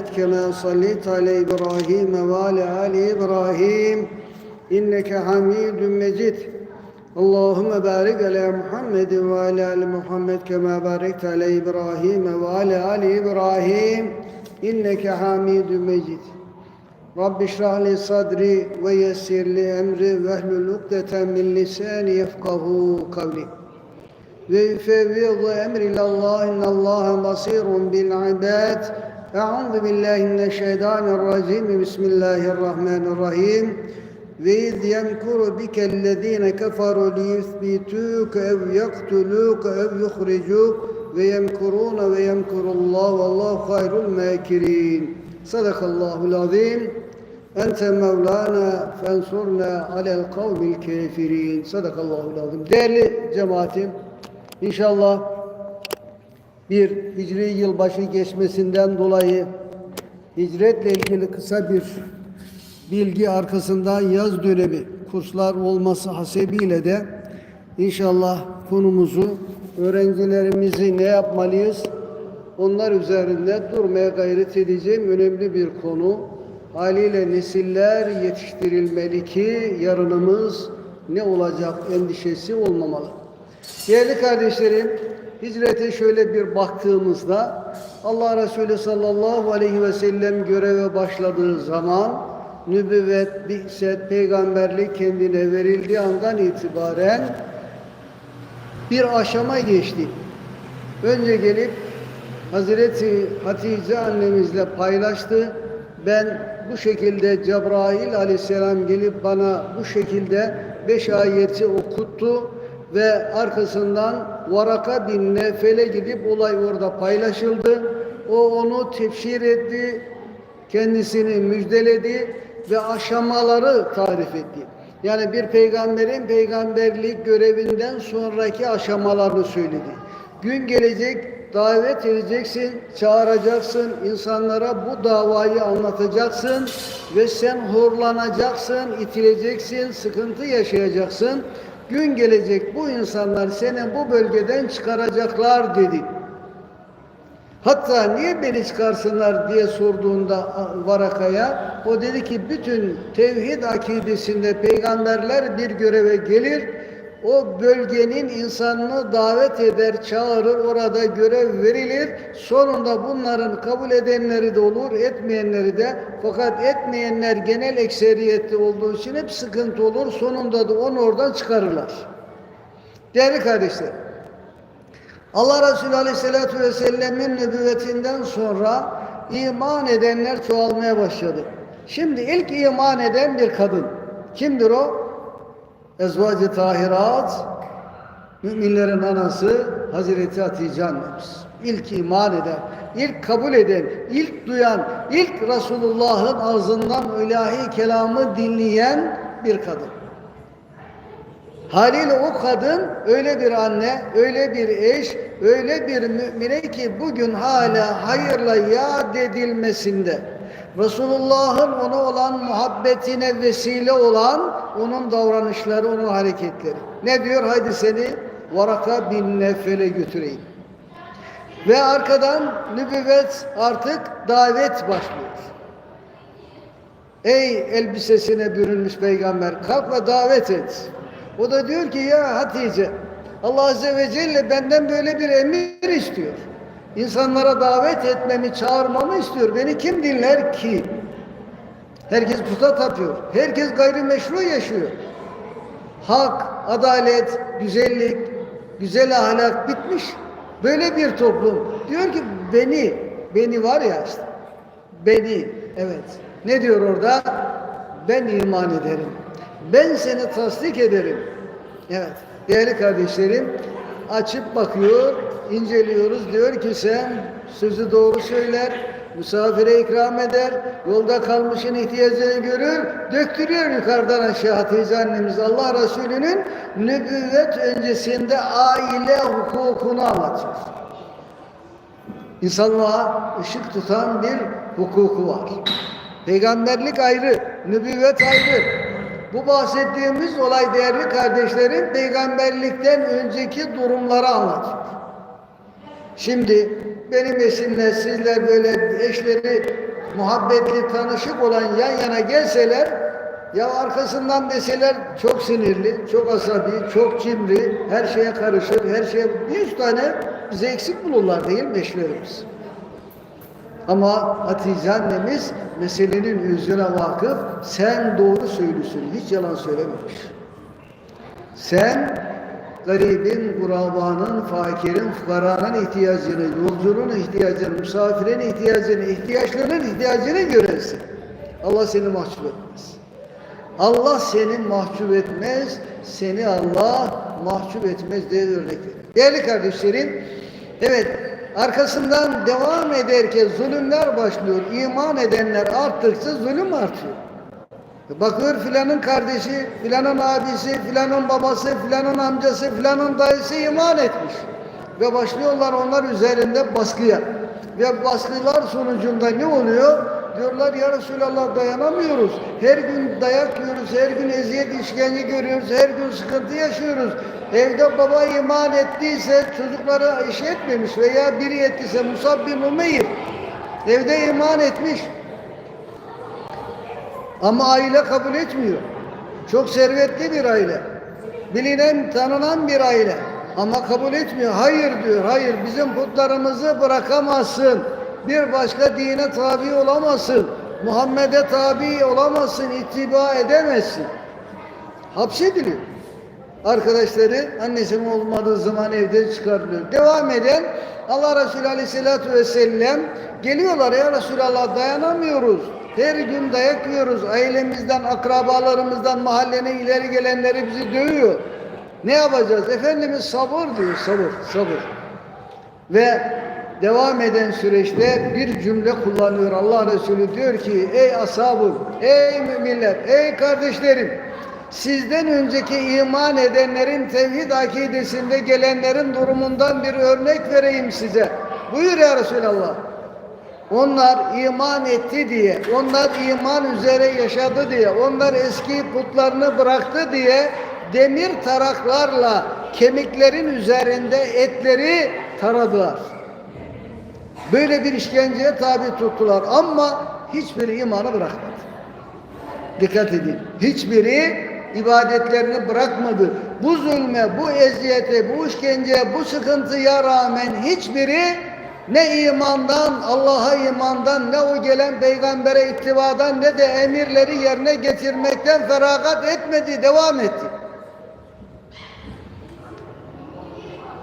كما صليت على إبراهيم وعلى آل إبراهيم إنك حميد مجيد اللهم بارك على محمد وعلى آل محمد كما باركت على إبراهيم وعلى آل إبراهيم إنك حميد مجيد رب اشرح لي صدري ويسر لي أمري واحلل عقدة من لساني يفقه قولي ويفوض أمري إلى الله إن الله بصير بالعباد أعوذ بالله من الشيطان الرجيم بسم الله الرحمن الرحيم وإذ يمكر بك الذين كفروا ليثبتوك أو يقتلوك أو يخرجوك ويمكرون ويمكر الله والله خير الماكرين صدق الله العظيم أنت مولانا فانصرنا على القوم الكافرين صدق الله العظيم Değerli cemaatim İnşallah bir hicri yılbaşı geçmesinden dolayı hicretle ilgili kısa bir bilgi arkasından yaz dönemi kurslar olması hasebiyle de inşallah konumuzu öğrencilerimizi ne yapmalıyız? Onlar üzerinde durmaya gayret edeceğim önemli bir konu. Haliyle nesiller yetiştirilmeli ki yarınımız ne olacak endişesi olmamalı. Değerli kardeşlerim, hicrete şöyle bir baktığımızda Allah Resulü sallallahu aleyhi ve sellem göreve başladığı zaman nübüvvet, bi'set, peygamberlik kendine verildiği andan itibaren bir aşama geçti. Önce gelip Hazreti Hatice annemizle paylaştı. Ben bu şekilde Cebrail aleyhisselam gelip bana bu şekilde beş ayeti okuttu ve arkasından Varaka bin Nefel'e gidip olay orada paylaşıldı. O onu tefsir etti, kendisini müjdeledi ve aşamaları tarif etti. Yani bir peygamberin peygamberlik görevinden sonraki aşamalarını söyledi. Gün gelecek davet edeceksin, çağıracaksın, insanlara bu davayı anlatacaksın ve sen horlanacaksın, itileceksin, sıkıntı yaşayacaksın. Gün gelecek bu insanlar seni bu bölgeden çıkaracaklar dedi. Hatta niye beni çıkarsınlar diye sorduğunda Varaka'ya o dedi ki bütün tevhid akidesinde peygamberler bir göreve gelir. O bölgenin insanını davet eder, çağırır, orada görev verilir. Sonunda bunların kabul edenleri de olur, etmeyenleri de. Fakat etmeyenler genel ekseriyette olduğu için hep sıkıntı olur. Sonunda da onu oradan çıkarırlar. Değerli kardeşler, Allah Resulü Aleyhisselatü Vesselam'ın nübüvvetinden sonra iman edenler çoğalmaya başladı. Şimdi ilk iman eden bir kadın. Kimdir o? Ezvacı Tahirat, müminlerin anası Hazreti Hatice annemiz. İlk iman eden, ilk kabul eden, ilk duyan, ilk Resulullah'ın ağzından ilahi kelamı dinleyen bir kadın. Haliyle o kadın öyle bir anne, öyle bir eş, öyle bir mümine ki bugün hala hayırla yad edilmesinde Resulullah'ın ona olan muhabbetine vesile olan onun davranışları, onun hareketleri. Ne diyor? Haydi seni Varaka bin Nefel'e götüreyim. Ve arkadan nübüvvet artık davet başlıyor. Ey elbisesine bürünmüş peygamber kalk ve davet et. O da diyor ki ya Hatice Allah Azze ve Celle benden böyle bir emir istiyor. İnsanlara davet etmemi, çağırmamı istiyor. Beni kim dinler ki? Herkes puta tapıyor. Herkes gayrimeşru yaşıyor. Hak, adalet, güzellik, güzel ahlak bitmiş. Böyle bir toplum. Diyor ki beni, beni var ya işte. Beni, evet. Ne diyor orada? Ben iman ederim. Ben seni tasdik ederim. Evet. Değerli kardeşlerim, açıp bakıyor, inceliyoruz. Diyor ki sen sözü doğru söyler, misafire ikram eder, yolda kalmışın ihtiyacını görür, döktürüyor yukarıdan aşağı Hatice annemiz. Allah Resulü'nün nübüvvet öncesinde aile hukukunu anlatıyor. İnsanlığa ışık tutan bir hukuku var. Peygamberlik ayrı, nübüvvet ayrı. Bu bahsettiğimiz olay değerli kardeşlerim peygamberlikten önceki durumları anlatıyor. Şimdi benim eşimle sizler böyle eşleri muhabbetli tanışık olan yan yana gelseler ya arkasından deseler çok sinirli, çok asabi, çok cimri, her şeye karışır, her şeye yüz tane bize eksik bulurlar değil mi eşlerimiz? Ama Hatice annemiz meselenin özüne vakıf, sen doğru söylüyorsun, hiç yalan söylememiş. Sen garibin, kurabanın, fakirin, fukaranın ihtiyacını, yolcunun ihtiyacını, misafirin ihtiyacını, ihtiyaçlarının ihtiyacını görersin. Allah seni mahcup etmez. Allah seni mahcup etmez, seni Allah mahcup etmez diye örnek verir. Değerli kardeşlerim, evet arkasından devam ederken zulümler başlıyor. İman edenler arttıkça zulüm artıyor. Bakıyor filanın kardeşi, filanın abisi, filanın babası, filanın amcası, filanın dayısı iman etmiş. Ve başlıyorlar onlar üzerinde baskıya. Ve baskılar sonucunda ne oluyor? Diyorlar ya Resulallah dayanamıyoruz. Her gün dayak yiyoruz, her gün eziyet işkence görüyoruz, her gün sıkıntı yaşıyoruz. Evde baba iman ettiyse çocukları iş etmemiş veya biri ettiyse Musab bin Umeyr evde iman etmiş. Ama aile kabul etmiyor. Çok servetli bir aile. Bilinen, tanınan bir aile. Ama kabul etmiyor. Hayır diyor. Hayır bizim putlarımızı bırakamazsın. Bir başka dine tabi olamazsın. Muhammed'e tabi olamazsın. ittiba edemezsin. Hapsediliyor. Arkadaşları annesinin olmadığı zaman evde çıkarılıyor. Devam eden Allah Resulü Aleyhisselatü Vesselam geliyorlar ya Resulallah dayanamıyoruz. Her gün dayak yiyoruz. Ailemizden, akrabalarımızdan, mahallenin ileri gelenleri bizi dövüyor. Ne yapacağız? Efendimiz sabır diyor, sabır, sabır. Ve devam eden süreçte bir cümle kullanıyor Allah Resulü diyor ki ey ashabım, ey müminler, ey kardeşlerim sizden önceki iman edenlerin tevhid akidesinde gelenlerin durumundan bir örnek vereyim size. Buyur ya Resulallah. Onlar iman etti diye, onlar iman üzere yaşadı diye, onlar eski putlarını bıraktı diye demir taraklarla kemiklerin üzerinde etleri taradılar. Böyle bir işkenceye tabi tuttular ama hiçbiri imanı bırakmadı. Dikkat edin. Hiçbiri ibadetlerini bırakmadı. Bu zulme, bu eziyete, bu işkenceye, bu sıkıntıya rağmen hiçbiri ne imandan, Allah'a imandan, ne o gelen peygambere ittibadan ne de emirleri yerine getirmekten feragat etmedi, devam etti.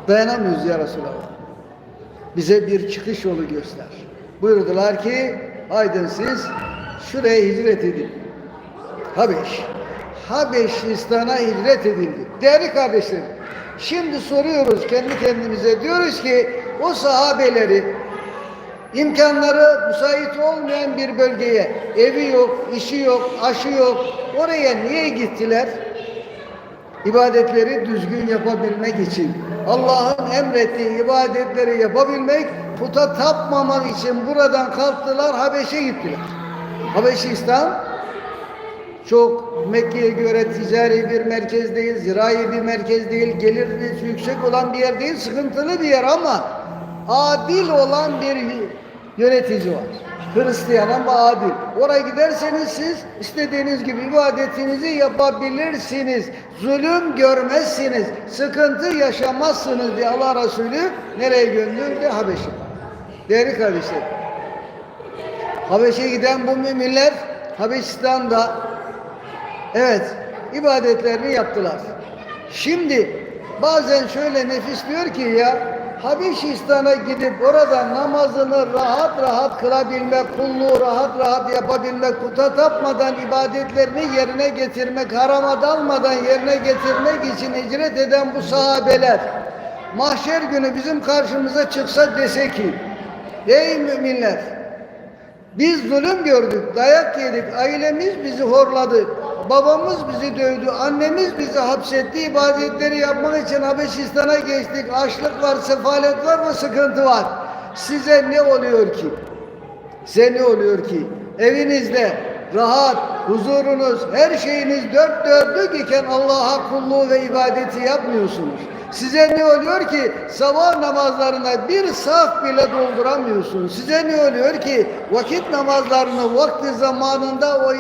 Dayanamıyoruz ya Resulallah. Bize bir çıkış yolu göster. Buyurdular ki, haydin siz şuraya hicret edin. Habeş. Habeşistan'a hicret edildi. Değerli kardeşlerim, şimdi soruyoruz kendi kendimize, diyoruz ki o sahabeleri imkanları müsait olmayan bir bölgeye, evi yok, işi yok, aşı yok, oraya niye gittiler? İbadetleri düzgün yapabilmek için, Allah'ın emrettiği ibadetleri yapabilmek, puta tapmamak için buradan kalktılar, Habeş'e gittiler. Habeşistan çok Mekke'ye göre ticari bir merkez değil, zirai bir merkez değil, geliri yüksek olan bir yer değil, sıkıntılı bir yer ama adil olan bir yönetici var. Hristiyan ama adil. Oraya giderseniz siz istediğiniz gibi ibadetinizi yapabilirsiniz. Zulüm görmezsiniz. Sıkıntı yaşamazsınız diye Allah Resulü nereye gönderdi? Habeş'e. Değerli kardeşlerim. Habeş'e giden bu müminler Habeşistan'da evet ibadetlerini yaptılar. Şimdi bazen şöyle nefis diyor ki ya Habeşistan'a gidip orada namazını rahat rahat kılabilmek, kulluğu rahat rahat yapabilmek, puta tapmadan ibadetlerini yerine getirmek, harama dalmadan yerine getirmek için hicret eden bu sahabeler mahşer günü bizim karşımıza çıksa dese ki ey müminler biz zulüm gördük, dayak yedik, ailemiz bizi horladı, babamız bizi dövdü, annemiz bizi hapsetti, ibadetleri yapmak için Habeşistan'a geçtik, açlık var, sefalet var ve sıkıntı var. Size ne oluyor ki? Size ne oluyor ki? Evinizde rahat, huzurunuz, her şeyiniz dört dörtlük iken Allah'a kulluğu ve ibadeti yapmıyorsunuz. Size ne oluyor ki sabah namazlarına bir saf bile dolduramıyorsun. Size ne oluyor ki vakit namazlarını vakti zamanında o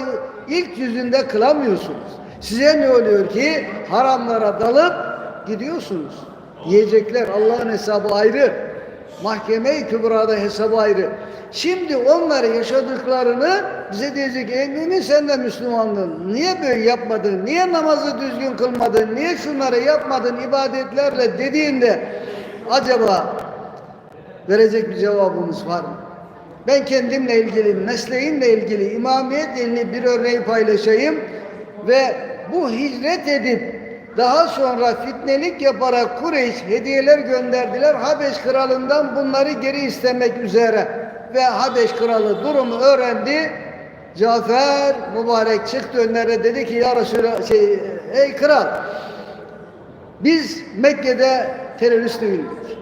ilk yüzünde kılamıyorsunuz. Size ne oluyor ki haramlara dalıp gidiyorsunuz. Yiyecekler Allah'ın hesabı ayrı. Mahkeme-i Kübra'da hesabı ayrı. Şimdi onları yaşadıklarını bize diyecek ey mümin sen de Müslümandın. Niye böyle yapmadın? Niye namazı düzgün kılmadın? Niye şunları yapmadın ibadetlerle dediğinde acaba verecek bir cevabımız var mı? Ben kendimle ilgili, mesleğimle ilgili, imamiyetle ilgili bir örneği paylaşayım ve bu hicret edip daha sonra fitnelik yaparak Kureyş hediyeler gönderdiler. Habeş kralından bunları geri istemek üzere. Ve Habeş kralı durumu öğrendi. Cafer mübarek çıktı önlerine dedi ki ya Resulallah şey, ey kral biz Mekke'de terörist değildik.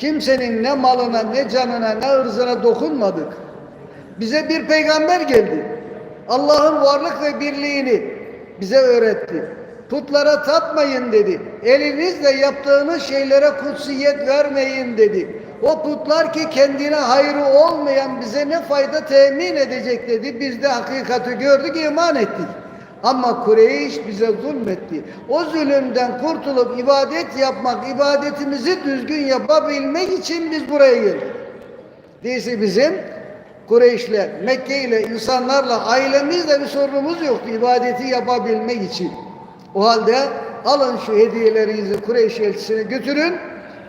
Kimsenin ne malına ne canına ne ırzına dokunmadık. Bize bir peygamber geldi. Allah'ın varlık ve birliğini bize öğretti. Putlara tapmayın dedi. Elinizle yaptığınız şeylere kutsiyet vermeyin dedi. O putlar ki kendine hayrı olmayan bize ne fayda temin edecek dedi. Biz de hakikati gördük, iman ettik. Ama Kureyş bize zulmetti. O zulümden kurtulup ibadet yapmak, ibadetimizi düzgün yapabilmek için biz buraya geldik. Değilse bizim Kureyş'le, Mekke ile, insanlarla, ailemizle bir sorunumuz yoktu ibadeti yapabilmek için. O halde alın şu hediyelerinizi Kureyş elçisine götürün.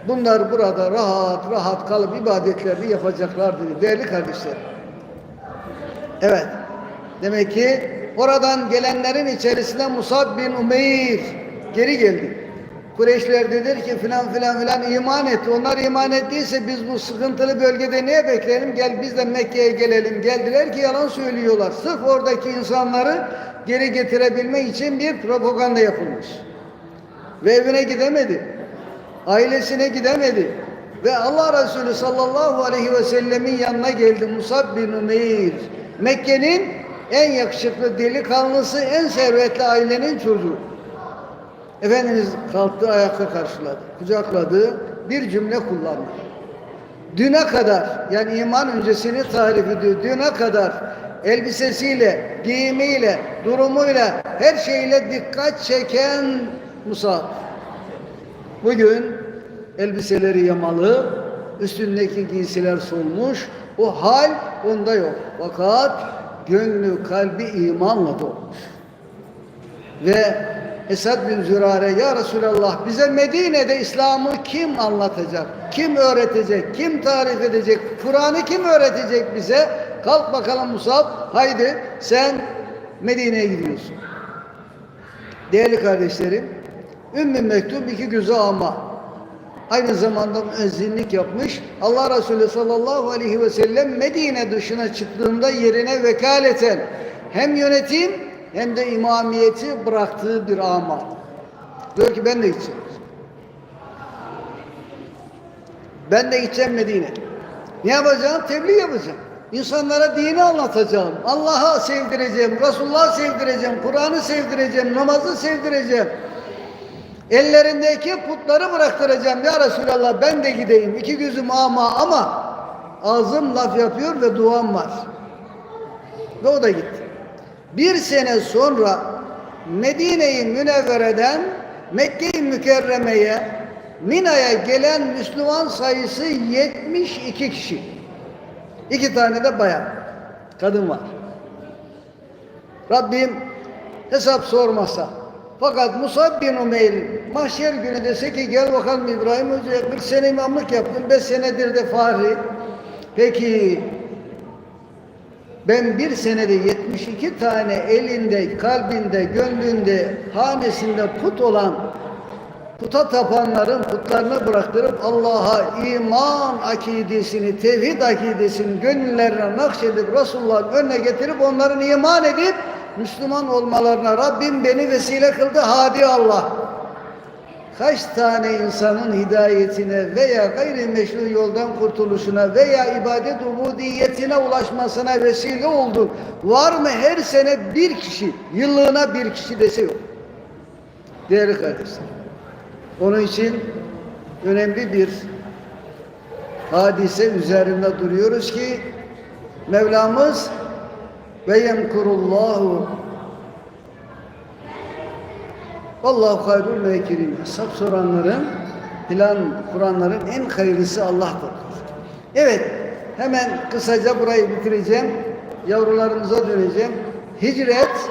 Bunlar burada rahat rahat kalıp ibadetlerini yapacaklar dedi. Değerli kardeşlerim. Evet. Demek ki oradan gelenlerin içerisinde Musab bin Umeyr geri geldi. Kureyşler dediler ki filan filan filan iman etti. Onlar iman ettiyse biz bu sıkıntılı bölgede neye bekleyelim? Gel biz de Mekke'ye gelelim. Geldiler ki yalan söylüyorlar. Sırf oradaki insanları geri getirebilmek için bir propaganda yapılmış. Ve evine gidemedi. Ailesine gidemedi. Ve Allah Resulü sallallahu aleyhi ve sellemin yanına geldi Musab bin Umeyr. Mekke'nin en yakışıklı delikanlısı, en servetli ailenin çocuğu. Efendimiz kalktı ayakta karşıladı, kucakladı, bir cümle kullandı. Düne kadar, yani iman öncesini tarif ediyor, düne kadar elbisesiyle, giyimiyle, durumuyla, her şeyle dikkat çeken Musa. Bugün elbiseleri yamalı, üstündeki giysiler solmuş, o hal onda yok. Fakat gönlü, kalbi imanla dolmuş. Ve Esad bin Zürare ya Resulallah bize Medine'de İslam'ı kim anlatacak? Kim öğretecek? Kim tarif edecek? Kur'an'ı kim öğretecek bize? Kalk bakalım Musab. Haydi sen Medine'ye gidiyorsun. Değerli kardeşlerim, Ümmü Mektum iki gözü ama aynı zamanda müezzinlik yapmış. Allah Resulü sallallahu aleyhi ve sellem Medine dışına çıktığında yerine vekaleten hem yönetim hem de imamiyeti bıraktığı bir ama. Diyor ki ben de gideceğim. Ben de gideceğim Medine. Ne yapacağım? Tebliğ yapacağım. İnsanlara dini anlatacağım. Allah'a sevdireceğim, Resulullah'ı sevdireceğim, Kur'an'ı sevdireceğim, namazı sevdireceğim. Ellerindeki putları bıraktıracağım. Ya Resulallah ben de gideyim. İki gözüm ama ama ağzım laf yapıyor ve duam var. Ve o da gitti. Bir sene sonra Medine-i Münevvere'den Mekke-i Mükerreme'ye Mina'ya gelen Müslüman sayısı 72 kişi. İki tane de bayan, kadın var. Rabbim hesap sormasa. Fakat Musab bin Umeyr mahşer günü dese ki gel bakalım İbrahim Hoca bir sene imamlık yaptım, beş senedir de fahri. Peki ben bir senede 72 tane elinde, kalbinde, gönlünde, hanesinde put olan puta tapanların putlarını bıraktırıp Allah'a iman akidesini, tevhid akidesini gönüllerine nakşedip Resulullah'ın önüne getirip onların iman edip Müslüman olmalarına Rabbim beni vesile kıldı hadi Allah. Kaç tane insanın hidayetine veya gayrimeşru yoldan kurtuluşuna veya ibadet ubudiyetine ulaşmasına vesile oldu. Var mı her sene bir kişi, yıllığına bir kişi dese yok. Değerli kardeşler. Onun için önemli bir hadise üzerinde duruyoruz ki Mevlamız ve yemkurullahu Vallahu hayrul mekirin. Hesap soranların, plan kuranların en hayırlısı Allah'tır. Evet, hemen kısaca burayı bitireceğim. Yavrularımıza döneceğim. Hicret,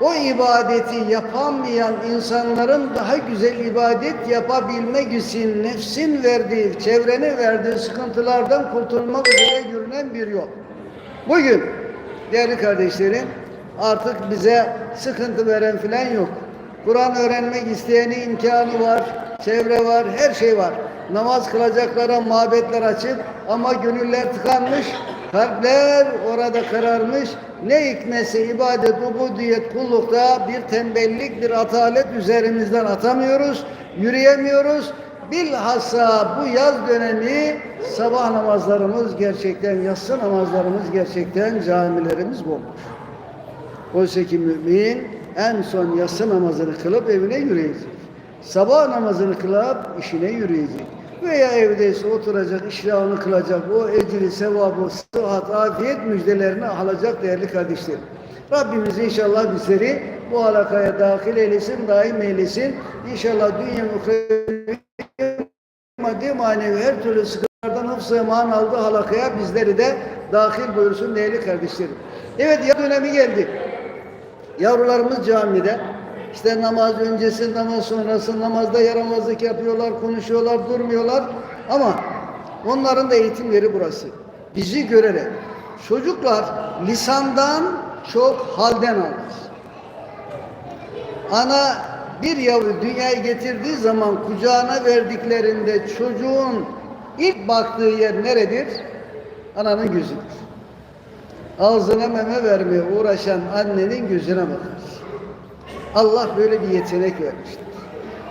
o ibadeti yapamayan insanların daha güzel ibadet yapabilmek için nefsin verdiği, çevrenin verdiği sıkıntılardan kurtulmak üzere görünen bir yol. Bugün değerli kardeşlerim artık bize sıkıntı veren filan yok. Kur'an öğrenmek isteyeni imkanı var, çevre var, her şey var. Namaz kılacaklara mabetler açık ama gönüller tıkanmış, kalpler orada kararmış. Ne hikmetse ibadet, ubudiyet, kullukta bir tembellik, bir atalet üzerimizden atamıyoruz, yürüyemiyoruz. Bilhassa bu yaz dönemi sabah namazlarımız gerçekten, yatsı namazlarımız gerçekten camilerimiz bomboş. Oysa ki mümin en son yatsı namazını kılıp evine yürüyecek. Sabah namazını kılıp işine yürüyecek. Veya evdeyse oturacak, işrahını kılacak, o ecri, sevabı, sıhhat, afiyet müjdelerini alacak değerli kardeşlerim. Rabbimiz inşallah bizleri bu halakaya dahil eylesin, daim eylesin. İnşallah dünya maddi manevi her türlü sıkıntılardan hıfzı eman aldığı halakaya bizleri de dahil buyursun değerli kardeşlerim. Evet ya dönemi geldi. Yavrularımız camide. İşte namaz öncesi, namaz sonrası, namazda yaramazlık yapıyorlar, konuşuyorlar, durmuyorlar. Ama onların da eğitim yeri burası. Bizi görerek. Çocuklar lisandan çok halden alır. Ana bir yavru dünyaya getirdiği zaman kucağına verdiklerinde çocuğun ilk baktığı yer neredir? Ananın gözüdür. Ağzına meme vermeye uğraşan annenin gözüne bakar. Allah böyle bir yetenek vermiştir.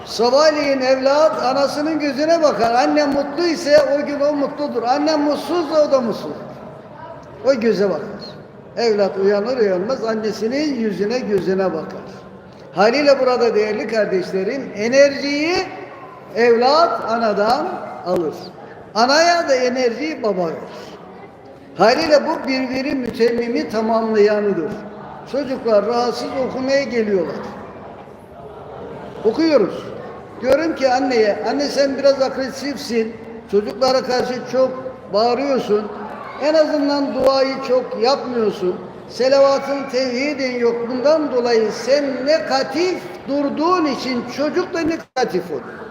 Sabahleyin evlat anasının gözüne bakar. Anne mutlu ise o gün o mutludur. Anne mutsuzsa o da mutsuzdur. O göze bakar. Evlat uyanır uyanmaz annesinin yüzüne gözüne bakar. Haliyle burada değerli kardeşlerim enerjiyi evlat anadan alır. Anaya da enerjiyi baba verir. Haliyle bu birbiri mütemmimi tamamlayanıdır. Çocuklar rahatsız okumaya geliyorlar. Okuyoruz. Diyorum ki anneye, anne sen biraz agresifsin. Çocuklara karşı çok bağırıyorsun. En azından duayı çok yapmıyorsun. Selavatın tevhidin yok. Bundan dolayı sen negatif durduğun için çocuk da negatif oluyor.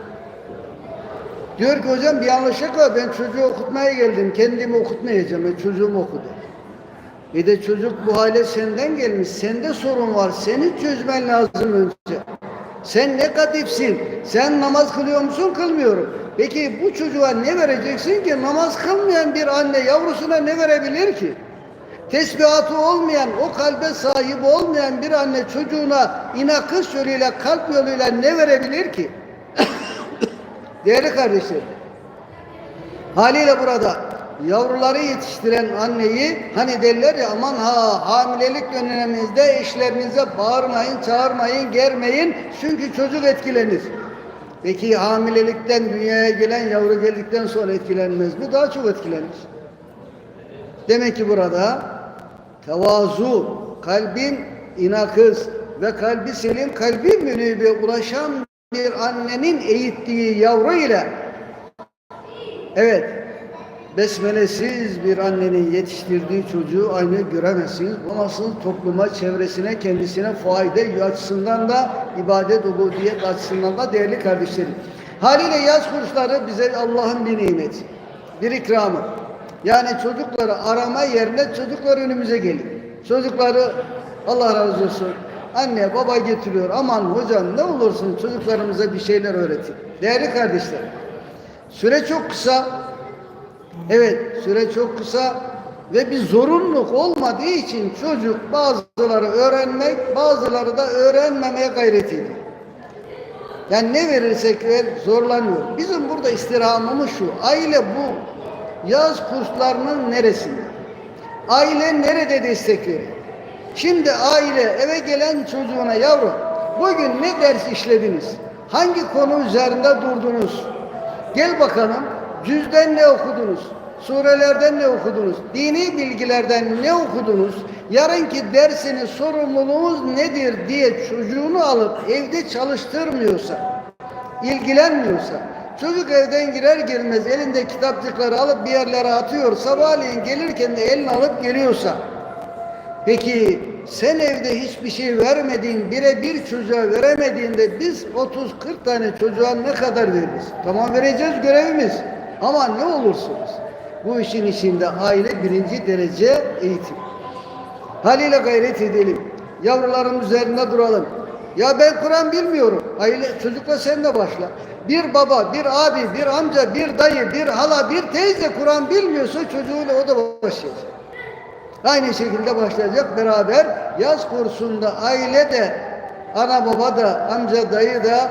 Diyor ki hocam bir yanlışlık var. Ben çocuğu okutmaya geldim. Kendimi okutmayacağım. Ben çocuğumu okudum. Bir de çocuk bu hale senden gelmiş. Sende sorun var. Seni çözmen lazım önce. Sen negatifsin. Sen namaz kılıyor musun? Kılmıyorum. Peki bu çocuğa ne vereceksin ki? Namaz kılmayan bir anne yavrusuna ne verebilir ki? Tesbihatı olmayan, o kalbe sahip olmayan bir anne çocuğuna inakış yoluyla, kalp yoluyla ne verebilir ki? Değerli kardeşlerim, haliyle burada yavruları yetiştiren anneyi hani derler ya aman ha hamilelik döneminizde eşlerinize bağırmayın, çağırmayın, germeyin çünkü çocuk etkilenir. Peki hamilelikten dünyaya gelen yavru geldikten sonra etkilenmez mi? Daha çok etkilenir. Demek ki burada tevazu, kalbin inakız ve kalbi selim, kalbi münübe ulaşan bir annenin eğittiği yavru ile evet besmelesiz bir annenin yetiştirdiği çocuğu aynı göremezsiniz. Bu nasıl topluma, çevresine, kendisine fayda açısından da ibadet, ubudiyet açısından da değerli kardeşlerim. Haliyle yaz kursları bize Allah'ın bir nimeti, bir ikramı. Yani çocukları arama yerine çocuklar önümüze geliyor. Çocukları Allah razı olsun anne baba getiriyor. Aman hocam ne olursun çocuklarımıza bir şeyler öğretin. Değerli kardeşler süre çok kısa. Evet süre çok kısa ve bir zorunluluk olmadığı için çocuk bazıları öğrenmek bazıları da öğrenmemeye gayret ediyor. Yani ne verirsek ver zorlanıyor. Bizim burada istirhamımız şu. Aile bu yaz kurslarının neresinde? Aile nerede destek veriyor? Şimdi aile eve gelen çocuğuna yavrum bugün ne ders işlediniz? Hangi konu üzerinde durdunuz? Gel bakalım cüzden ne okudunuz? Surelerden ne okudunuz? Dini bilgilerden ne okudunuz? Yarınki dersinin sorumluluğunuz nedir diye çocuğunu alıp evde çalıştırmıyorsa, ilgilenmiyorsa, çocuk evden girer girmez elinde kitapçıkları alıp bir yerlere atıyor, sabahleyin gelirken de elini alıp geliyorsa, Peki sen evde hiçbir şey vermediğin, birebir çocuğa veremediğinde biz 30-40 tane çocuğa ne kadar veririz? Tamam vereceğiz görevimiz. Ama ne olursunuz? Bu işin içinde aile birinci derece eğitim. Haliyle gayret edelim. Yavruların üzerinde duralım. Ya ben Kur'an bilmiyorum. Aile, çocukla sen de başla. Bir baba, bir abi, bir amca, bir dayı, bir hala, bir teyze Kur'an bilmiyorsa çocuğuyla o da başlayacak. Aynı şekilde başlayacak beraber yaz kursunda aile de ana baba da amca dayı da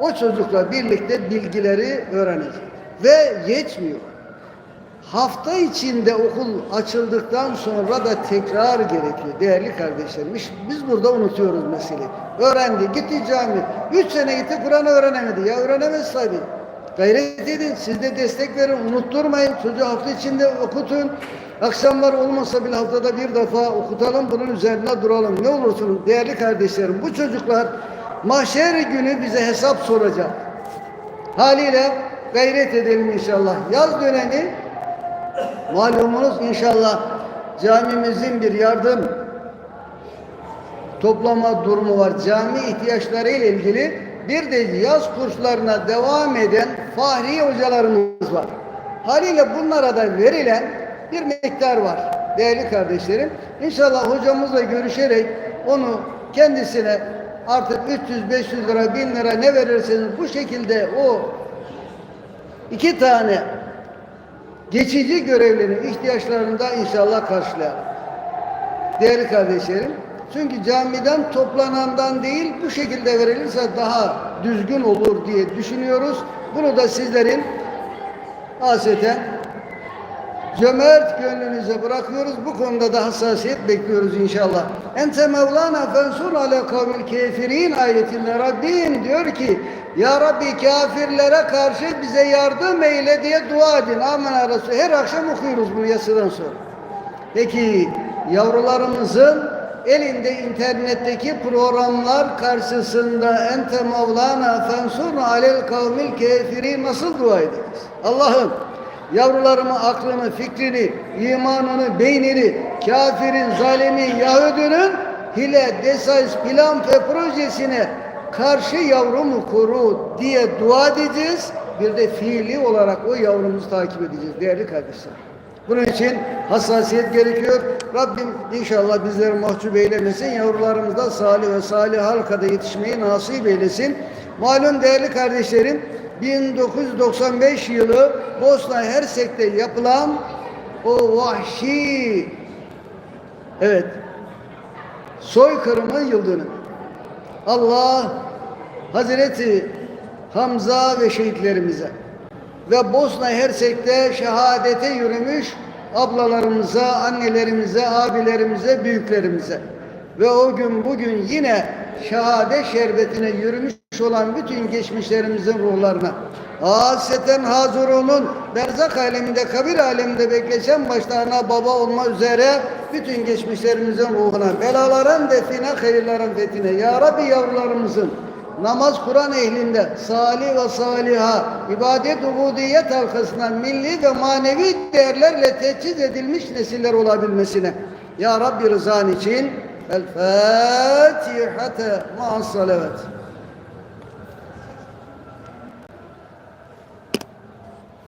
o çocukla birlikte bilgileri öğrenecek. Ve yetmiyor. Hafta içinde okul açıldıktan sonra da tekrar gerekiyor değerli kardeşlerim. Biz- burada unutuyoruz meseleyi. Öğrendi, gitti cami. Üç sene gitti Kur'an öğrenemedi. Ya öğrenemez tabii. Gayret edin, siz de destek verin, unutturmayın. Çocuğu hafta içinde okutun. Akşamlar olmasa bile haftada bir defa okutalım, bunun üzerine duralım. Ne olursunuz değerli kardeşlerim, bu çocuklar mahşer günü bize hesap soracak. Haliyle gayret edelim inşallah. Yaz dönemi malumunuz inşallah camimizin bir yardım toplama durumu var. Cami ihtiyaçları ile ilgili bir de yaz kurslarına devam eden fahri hocalarımız var. Haliyle bunlara da verilen bir miktar var değerli kardeşlerim. İnşallah hocamızla görüşerek onu kendisine artık 300-500 lira 1000 lira ne verirseniz bu şekilde o iki tane geçici görevlerin ihtiyaçlarını da inşallah karşılayalım. Değerli kardeşlerim, çünkü camiden toplanandan değil bu şekilde verilirse daha düzgün olur diye düşünüyoruz. Bunu da sizlerin haseten cömert gönlünüze bırakıyoruz. Bu konuda da hassasiyet bekliyoruz inşallah. Ente Mevlana fensur ala kavmil kefirin ayetinde Rabbim diyor ki Ya Rabbi kafirlere karşı bize yardım eyle diye dua edin. Amin arası. Her akşam okuyoruz bunu yasıdan sonra. Peki yavrularımızın elinde internetteki programlar karşısında ente mevlana fensurna alel kavmil kefiri nasıl dua ederiz? Allah'ım yavrularımı aklını, fikrini, imanını, beynini kafirin, zalimin, Yahudinin hile, desais, plan ve projesine karşı yavrumu koru diye dua edeceğiz. Bir de fiili olarak o yavrumuzu takip edeceğiz değerli kardeşler. Bunun için hassasiyet gerekiyor. Rabbim inşallah bizleri mahcup eylemesin. Yavrularımız da salih ve salih halkada yetişmeyi nasip eylesin. Malum değerli kardeşlerim 1995 yılı Bosna Hersek'te yapılan o vahşi evet soykırımın yıl dönümü. Allah Hazreti Hamza ve şehitlerimize ve Bosna Hersek'te şehadete yürümüş ablalarımıza, annelerimize, abilerimize, büyüklerimize ve o gün bugün yine şehadet şerbetine yürümüş olan bütün geçmişlerimizin ruhlarına. Haseten hazurunun berzak aleminde, kabir aleminde bekleşen başta ana baba olma üzere bütün geçmişlerimizin ruhuna, belaların define, hayırların fethine, Ya Rabbi yavrularımızın namaz Kur'an ehlinde salih ve saliha ibadet ubudiyet halkasından milli ve manevi değerlerle teçhiz edilmiş nesiller olabilmesine. Ya Rabbi rızan için El Fatihate ma'as salavat